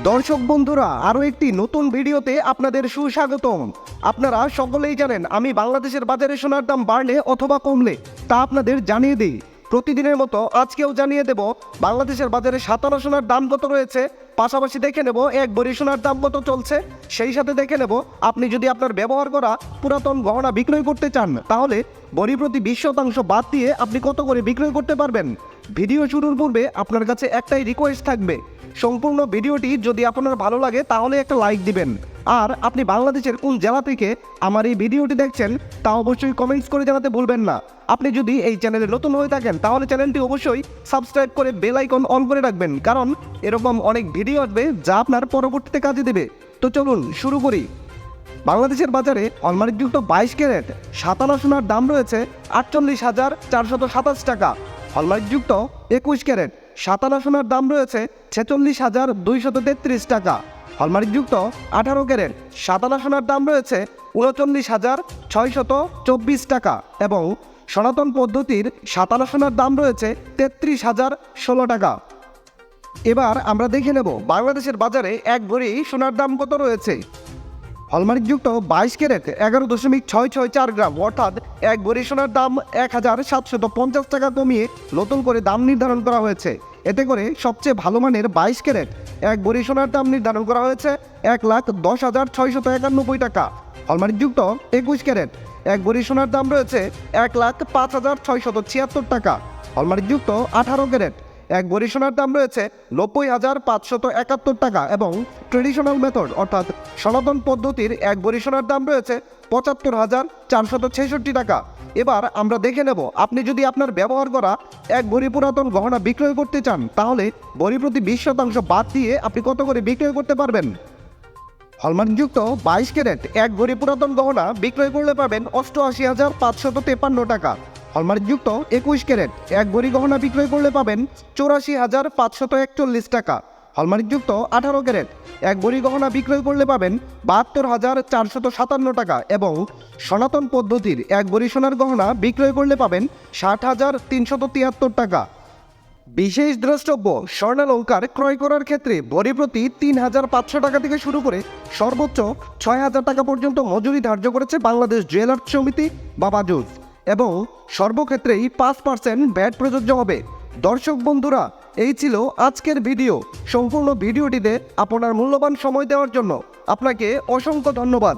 দর্শক বন্ধুরা, আরও একটি নতুন ভিডিওতে আপনাদের সুস্বাগতম। আপনারা সকলেই জানেন, আমি বাংলাদেশের বাজারে সোনার দাম বাড়লে অথবা কমলে, তা আপনাদের জানিয়ে দিই। প্রতিদিনের মতো আজকেও জানিয়ে দেব, বাংলাদেশের বাজারে সাতারা সোনার দাম কত রয়েছে। পাশাপাশি দেখে নেব, এক বড়ি সোনার দাম কত চলছে। সেই সাথে দেখে নেব, আপনি যদি আপনার ব্যবহার করা পুরাতন গহনা বিক্রয় করতে চান, তাহলে বড়ি প্রতি বিশ শতাংশ বাদ দিয়ে আপনি কত করে বিক্রয় করতে পারবেন? ভিডিও শুরুর পূর্বে আপনার কাছে একটাই রিকোয়েস্ট থাকবে। সম্পূর্ণ ভিডিওটি যদি আপনার ভালো লাগে, তাহলে একটা লাইক দিবেন। আর আপনি বাংলাদেশের কোন জেলা থেকে আমার এই ভিডিওটি দেখছেন তা অবশ্যই কমেন্টস করে জানাতে ভুলবেন না। আপনি যদি এই চ্যানেলে নতুন হয়ে থাকেন, তাহলে চ্যানেলটি অবশ্যই সাবস্ক্রাইব করে বেল আইকন অন করে রাখবেন, কারণ এরকম অনেক ভিডিও আসবে যা আপনার পরবর্তীতে কাজে দেবে। তো চলুন শুরু করি। বাংলাদেশের বাজারে অলমারিকযুক্ত বাইশ ক্যারেট সাতানা সোনার দাম রয়েছে আটচল্লিশ হাজার চারশত সাতাশ টাকা। হলমার্কযুক্ত একুশ ক্যারেট সাতানা সোনার দাম রয়েছে ছেচল্লিশ হাজার দুইশত তেত্রিশ টাকা। হলমার্কযুক্ত আঠারো ক্যারেট। সাতানা সোনার দাম রয়েছে উনচল্লিশ হাজার ছয়শত চব্বিশ টাকা এবং সনাতন পদ্ধতির সাতানা সোনার দাম রয়েছে তেত্রিশ হাজার ষোলো টাকা। এবার আমরা দেখে নেব বাংলাদেশের বাজারে এক ভরি সোনার দাম কত রয়েছে। হলমার্কযুক্ত বাইশ ক্যারেট এগারো দশমিক ছয় ছয় চার গ্রাম, অর্থাৎ এক ভরি সোনার দাম এক হাজার সাতশত পঞ্চাশ টাকা কমিয়ে নতুন করে দাম নির্ধারণ করা হয়েছে। এতে করে সবচেয়ে ভালো মানের বাইশ ক্যারেট, এক ভরি সোনার দাম নির্ধারণ করা হয়েছে এক লাখ দশ হাজার ছয়শত একানব্বই টাকা। হলমার্কযুক্ত একুশ ক্যারেট, এক ভরি সোনার দাম রয়েছে এক লাখ পাঁচ হাজার ছয়শত ছিয়াত্তর টাকা। হলমার্কযুক্ত আঠারো ক্যারেট এক সোনার দাম রয়েছে নব্বই হাজার পাঁচশত একাত্তর টাকা এবং ট্রেডিশনাল মেথড, অর্থাৎ সনাতন পদ্ধতির এক সোনার দাম রয়েছে পঁচাত্তর হাজার চারশত ছেষট্টি টাকা। এবার আমরা দেখে নেব, আপনি যদি আপনার ব্যবহার করা এক ভরি পুরাতন গহনা বিক্রয় করতে চান, তাহলে বড়ি প্রতি বিশ শতাংশ বাদ দিয়ে আপনি কত করে বিক্রয় করতে পারবেন? হলমার্কযুক্ত বাইশ ক্যারেট এক ভরি পুরাতন গহনা বিক্রয় করলে পাবেন অষ্টআশি হাজার পাঁচশত তেপান্ন টাকা। হলমার্কযুক্ত একুশ ক্যারেট। এক ভরি গহনা বিক্রয় করলে পাবেন চৌরাশি হাজার পাঁচশত একচল্লিশ টাকা। হলমার্কযুক্ত আঠারো ক্যারেট। এক ভরি গহনা বিক্রয় করলে পাবেন বাহাত্তর হাজার চারশত সাতান্ন টাকা এবং সনাতন পদ্ধতির এক ভরি সোনার গহনা বিক্রয় করলে পাবেন ষাট হাজার তিনশত তিয়াত্তর টাকা। বিশেষ দ্রষ্টব্য, স্বর্ণালঙ্কার ক্রয় করার ক্ষেত্রে বড়ি প্রতি তিন হাজার পাঁচশো টাকা থেকে শুরু করে সর্বোচ্চ ছয় হাজার টাকা পর্যন্ত মজুরি ধার্য করেছে বাংলাদেশ জুয়েলার্স সমিতি বা বাজুজ এবং সর্বক্ষেত্রেই পাঁচ পার্সেন্ট ব্যাট প্রযোজ্য হবে। দর্শক বন্ধুরা, এই ছিল আজকের ভিডিও। সম্পূর্ণ ভিডিওটিতে আপনার মূল্যবান সময় দেওয়ার জন্য আপনাকে অসংখ্য ধন্যবাদ।